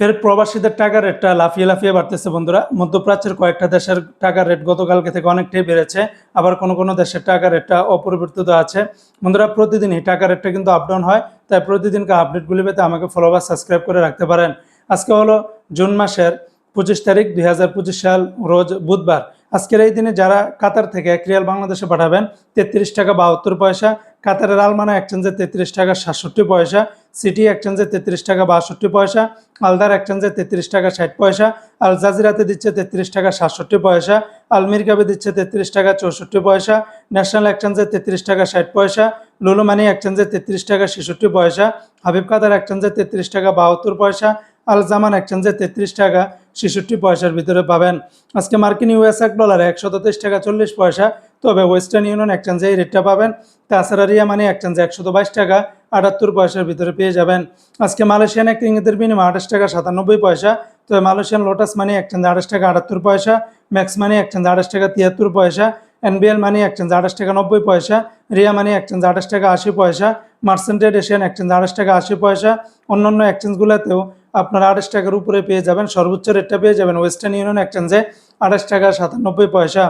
ফের প্রবাসীদের টাকার রেটটা লাফিয়ে লাফিয়ে বাড়তেছে, বন্ধুরা। মধ্যপ্রাচ্যের কয়েকটা দেশের টাকার রেট গতকালকে থেকে অনেকটাই বেড়েছে, আবার কোনো কোনো দেশের টাকার রেটটা অপরিবর্তিত আছে। বন্ধুরা প্রতিদিনই টাকার রেটটা কিন্তু আপডাউন হয়, তাই প্রতিদিনকার আপডেটগুলি পেতে আমাকে ফলো বা সাবস্ক্রাইব করে রাখতে পারেন। আজকে হলো জুন মাসের পঁচিশ তারিখ দুই হাজার পঁচিশ সাল, রোজ বুধবার। আজকের এই দিনে যারা কাতার থেকে রিয়াল বাংলাদেশে পাঠাবেন, তেত্রিশ টাকা বাহাত্তর পয়সা কাতারের আলমানা এক্সচেঞ্জে তেত্রিশ টাকা সাতষট্টি পয়সা সিটি এক্সচেঞ্জে তেত্রিশ টাকা বাষট্টি পয়সা আলদার এক্সচেঞ্জে তেত্রিশ টাকা ষাট পয়সা আল জাজিরাতে দিচ্ছে তেত্রিশ টাকা সাতষট্টি পয়সা আলমিরকাবে দিচ্ছে তেত্রিশ টাকা চৌষট্টি পয়সা ন্যাশনাল এক্সচেঞ্জে তেত্রিশ টাকা ষাট পয়সা লুলু মানি তেত্রিশ টাকা ছেষট্টি পয়সা হাবিব কাতার এক্সচেঞ্জে তেত্রিশ টাকা বাহাত্তর পয়সা আল জামান এক্সচেঞ্জে তেত্রিশ টাকা ছেষট্টি পয়সার ভিতরে পাবেন। আজকে মার্কিন ইউএস এক ডলারে একশো তেইশ টাকা চল্লিশ পয়সা, তবে ওয়েস্টার্ন ইউনিয়ন এক্সচেঞ্জে এই রেটটা পাবেন। তাছাড়া রিয়া মানি এক্সচেঞ্জে একশো বাইশ টাকা, আটাত্তর পয়সার ভিতরে পেয়ে যাবেন। আজকে মালয়েশিয়ান এক রিঙ্গিতের বিনিময় আঠাশ টাকা সাতানব্বই পয়সা, তবে মালয়েশিয়ান লোটাস মানি এক্সচেঞ্জে আঠাশ টাকা আটাত্তর পয়সা, ম্যাক্স মানি এক্সচেঞ্জে আঠাশ টাকা তিয়াত্তর পয়সা, এনবিএল মানি এক্সচেঞ্জ আঠাশ টাকা নব্বই পয়সা, রিয়া মানি এক্সচেঞ্জ আঠাশ টাকা আশি পয়সা মার্সেন্টেড এশিয়ান এক্সচেঞ্জ আঠাশ টাকা আশি পয়সা, অন্যান্য এক্সচেঞ্জগুলোতেও আপনারা আঠাশ টাকার উপরে পেয়ে যাবেন। সর্বোচ্চ রেটটা পেয়ে যাবেন ওয়েস্টার্ন ইউনিয়ন এক্সচেঞ্জে আঠাশ টাকা সাতানব্বই পয়সা।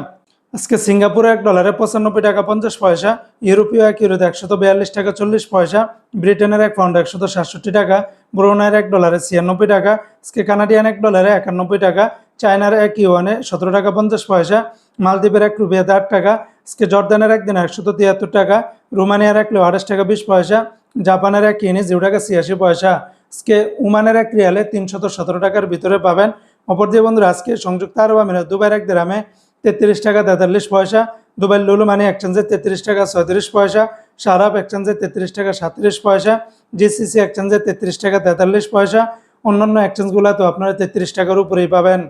আজকে সিঙ্গাপুরে এক ডলারে পঁচানব্বই টাকা পঞ্চাশ পয়সা, ইউরোপীয় এক ইউরোতে একশত বিয়াল্লিশ টাকা চল্লিশ পয়সা, ব্রিটেনের এক পাউন্ড একশত সাতষট্টি টাকা, ব্রুনাইয়ের এক ডলারে ছিয়ানব্বই টাকা, আজকে কানাডিয়ান এক ডলারে একানব্বই টাকা, চায়নার এক ইউয়ানে সতেরো টাকা পঞ্চাশ পয়সা, মালদ্বীপের এক রুপিয়াতে আট টাকা, আজকে জর্দানের একদিন একশত তিয়াত্তর টাকা, রোমানিয়ার এক লো আঠাশ টাকা বিশ পয়সা, জাপানের এক ইনি জিরো টাকা ছিয়াশি পয়সা। আজকে উমানের এক রিয়ালে তিনশত সতেরো টাকার ভিতরে পাবেন। অপর দিয়ে বন্ধুরা, আজকে সংযুক্ত আরব আমিরাত, দুবাইয়ের এক দেরামে তেত্রিশ টাকা তেতাল্লিশ পয়সা দুবাই লুলু মানি এক্সচেঞ্জে তেত্রিশ টাকা ছয়ত্রিশ পয়সা সারাপ এক্সচেঞ্জে তেত্রিশ টাকা সাতত্রিশ পয়সা, জিসিসি এক্সচেঞ্জে তেত্রিশ টাকা তেতাল্লিশ পয়সা, অন্যান্য এক্সচেঞ্জগুলো তো আপনারা তেত্রিশ টাকার উপরেই পাবেন।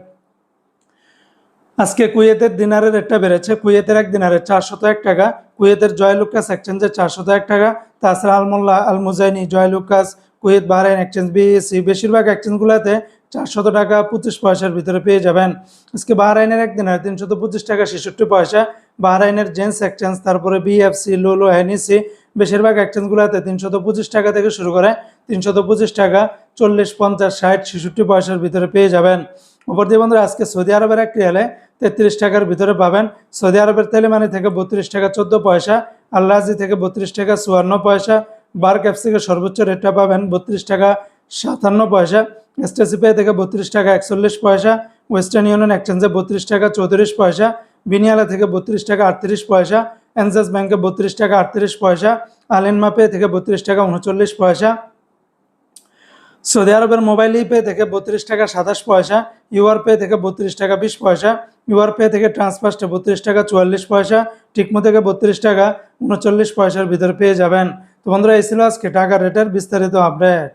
আজকে কুয়েতের দিনারের রেটটা বেড়েছে। কুয়েতের এক দিনারের চারশত এক টাকা, কুয়েতের জয়লুকাস এক্সচেঞ্জে চারশত এক টাকা, তাছাড়া Al Mulla Al Muzaini Joyalukkas Kuwait, Bahrain exchange BSC বেশিরভাগ এক্সচেঞ্জগুলোতে চারশত টাকা পঁচিশ পয়সার ভিতরে পেয়ে যাবেন। আজকে বাহরাইনের এক দিনের তিনশত পঁচিশ টাকা ছেষট্টি পয়সা। বাহরাইনের জেন্স এক্সচেঞ্জ তারপরে বিএফসি লোলো এনইসি বেশিরভাগ এক্সচেঞ্জগুলোতে তিনশত পঁচিশ টাকা থেকে শুরু করে তিনশত পঁচিশ টাকা, চল্লিশ, পঞ্চাশ, ষাট, ছেষট্টি পয়সার ভিতরে পেয়ে যাবেন। অপর দিয়ে বন্ধুরা, আজকে সৌদি আরবের এক রিয়ালে তেত্রিশ টাকার ভিতরে পাবেন। সৌদি আরবের তেলেমানি থেকে বত্রিশ টাকা চোদ্দ পয়সা আল্লাহাজি থেকে বত্রিশ টাকা চুয়ান্ন পয়সা বার ক্যাপস থেকে সর্বোচ্চ রেটটা পাবেন বত্রিশ টাকা সাতান্ন পয়সা এসটিসি পে থেকে বত্রিশ টাকা একচল্লিশ পয়সা ওয়েস্টার্ন ইউনিয়ন এক্সচেঞ্জে বত্রিশ টাকা চৌত্রিশ পয়সা বিনিয়ালা থেকে বত্রিশ টাকা আটত্রিশ পয়সা এনজাস ব্যাংকে বত্রিশ টাকা আটত্রিশ পয়সা আলেনমা পে থেকে বত্রিশ টাকা উনচল্লিশ পয়সা সৌদি আরবের মোবাইল পে থেকে বত্রিশ টাকা সাতাশ পয়সা ইউআর পে থেকে বত্রিশ টাকা বিশ পয়সা ইউআর পে থেকে ট্রান্সফার্স্টে বত্রিশ টাকা চুয়াল্লিশ পয়সা টিকমো থেকে বত্রিশ টাকা উনচল্লিশ পয়সার ভিতরে পেয়ে যাবেন তো বন্ধুরা এই ছিল আজকে টাকা রেটের বিস্তারিত আপডেট